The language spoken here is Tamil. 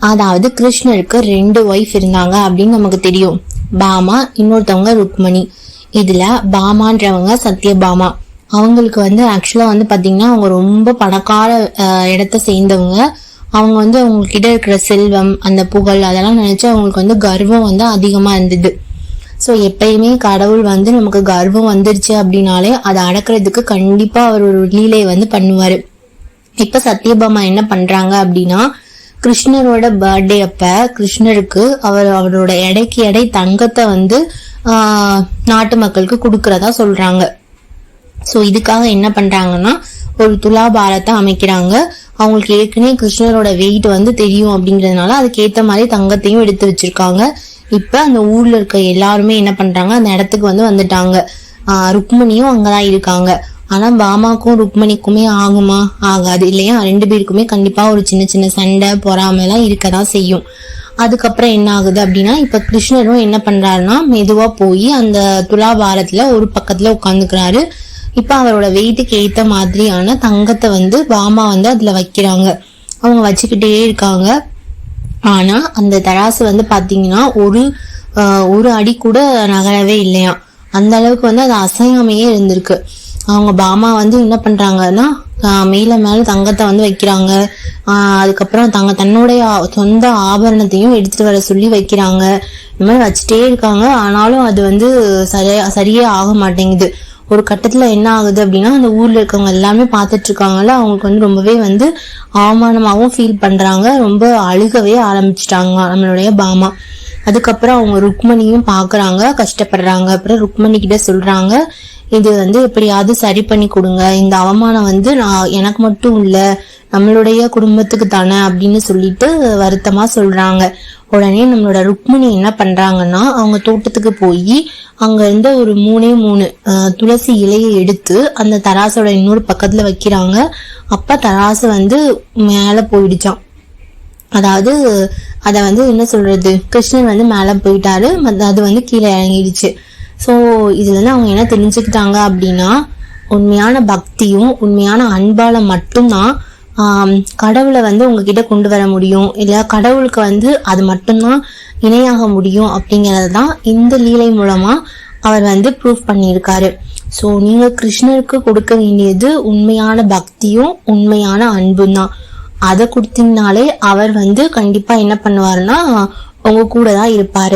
அதாவது கிருஷ்ணருக்கு ரெண்டு ஒய்ஃப் இருந்தாங்க அப்படின்னு நமக்கு தெரியும். பாமா இன்னொருத்தவங்க ருக்மணி. இதுல பாமான்றவங்க சத்யபாமா. அவங்களுக்கு வந்து ஆக்சுவலா வந்து பாத்தீங்கன்னா அவங்க ரொம்ப பணக்கார இடத்த சேர்ந்தவங்க. அவங்க வந்து அவங்க கிட்ட இருக்கிற செல்வம் அந்த புகழ் அதெல்லாம் நினைச்சு அவங்களுக்கு வந்து கர்வம் வந்து அதிகமா இருந்தது. ஸோ எப்பயுமே கடவுள் வந்து நமக்கு கர்வம் வந்துருச்சு அப்படின்னாலே அதை அடக்கிறதுக்கு கண்டிப்பா அவர் ஒரு லீலையை வந்து பண்ணுவாரு. இப்ப சத்யபாமா என்ன பண்றாங்க அப்படின்னா கிருஷ்ணரோட பர்த்டே அப்ப கிருஷ்ணருக்கு அவர் அவரோட எடைக்கு எடை தங்கத்தை வந்து நாட்டு மக்களுக்கு கொடுக்கறதா சொல்றாங்க. ஸோ இதுக்காக என்ன பண்றாங்கன்னா ஒரு துலாபாரத்தை அமைக்கிறாங்க. அவங்களுக்கு ஏற்கனவே கிருஷ்ணரோட வெயிட் வந்து தெரியும் அப்படிங்கிறதுனால அதுக்கேற்ற மாதிரி தங்கத்தையும் எடுத்து வச்சிருக்காங்க. இப்ப அந்த ஊர்ல இருக்க எல்லாருமே என்ன பண்றாங்க அந்த இடத்துக்கு வந்து வந்துட்டாங்க. ருக்மணியும் அங்கதான் இருக்காங்க. ஆனா பாமாக்கும் ருக்மணிக்குமே ஆகுமா? ஆகாது. இல்லையா? ரெண்டு பேருக்குமே கண்டிப்பா ஒரு சின்ன சின்ன சண்டை பொறாமை எல்லாம் இருக்கதான் செய்யும். அதுக்கப்புறம் என்ன ஆகுது அப்படின்னா இப்ப கிருஷ்ணரும் என்ன பண்றாருன்னா மெதுவா போய் அந்த துலாபாரத்துல ஒரு பக்கத்துல உட்காந்துக்கிறாரு. இப்ப அவரோட வெயிட்டுக்கு ஏத்த மாதிரியான தங்கத்தை வந்து பாமா வந்து அதுல வைக்கிறாங்க. அவங்க வச்சுக்கிட்டே இருக்காங்க. ஆனா அந்த தராசு வந்து பாத்தீங்கன்னா ஒரு ஒரு அடி கூட நகரவே இல்லையா அந்த அளவுக்கு வந்து அது அசையாமையே இருந்திருக்கு. அவங்க பாமா வந்து என்ன பண்றாங்கன்னா மேல மேல தங்கத்தை வந்து வைக்கிறாங்க. அதுக்கப்புறம் தங்க தன்னுடைய சொந்த ஆபரணத்தையும் எடுத்துட்டு வர சொல்லி வைக்கிறாங்க. இந்த மாதிரி வச்சுட்டே இருக்காங்க. ஆனாலும் அது வந்து சரியா சரியே ஆக மாட்டேங்குது. ஒரு கட்டத்துல என்ன ஆகுது அப்படின்னா அந்த ஊர்ல இருக்கவங்க எல்லாமே பார்த்துட்டு இருக்காங்கல்ல அவங்களுக்கு வந்து ரொம்பவே வந்து அவமானமாகவும் ஃபீல் பண்றாங்க. ரொம்ப அழுகவே ஆரம்பிச்சிட்டாங்க நம்மளுடைய பாமா. அதுக்கப்புறம் அவங்க ருக்மணியும் பாக்குறாங்க கஷ்டப்படுறாங்க. அப்புறம் ருக்மணி கிட்ட சொல்றாங்க இது வந்து எப்படியாவது சரி பண்ணி கொடுங்க. இந்த அவமானம் வந்து நான் எனக்கு மட்டும் இல்லை நம்மளுடைய குடும்பத்துக்கு தானே அப்படின்னு சொல்லிட்டு வருத்தமா சொல்றாங்க. உடனே நம்மளோட ருக்மிணி என்ன பண்றாங்கன்னா அவங்க தோட்டத்துக்கு போய் அங்க இருந்த ஒரு மூணே மூணு துளசி இலையை எடுத்து அந்த தராசோட இன்னொரு பக்கத்துல வைக்கிறாங்க. அப்ப தராசு வந்து மேல போயிடுச்சாம். அதாவது அதை வந்து என்ன சொல்றது கிருஷ்ணன் வந்து மேல போயிட்டாரு. அது வந்து கீழே இறங்கிடுச்சு. ஸோ இதுலேருந்து அவங்க என்ன தெரிஞ்சுக்கிட்டாங்க அப்படின்னா உண்மையான பக்தியும் உண்மையான அன்பால் மட்டும்தான் கடவுளை வந்து உங்ககிட்ட கொண்டு வர முடியும். இல்லை கடவுளுக்கு வந்து அது மட்டும்தான் இணையாக முடியும் அப்படிங்கிறது தான் இந்த லீலை மூலமாக அவர் வந்து ப்ரூஃப் பண்ணியிருக்காரு. ஸோ நீங்கள் கிருஷ்ணருக்கு கொடுக்க வேண்டியது உண்மையான பக்தியும் உண்மையான அன்பும் தான். அதை கொடுத்தீங்கனாலே அவர் வந்து கண்டிப்பாக என்ன பண்ணுவாருன்னா உங்க கூட தான் இருப்பாரு.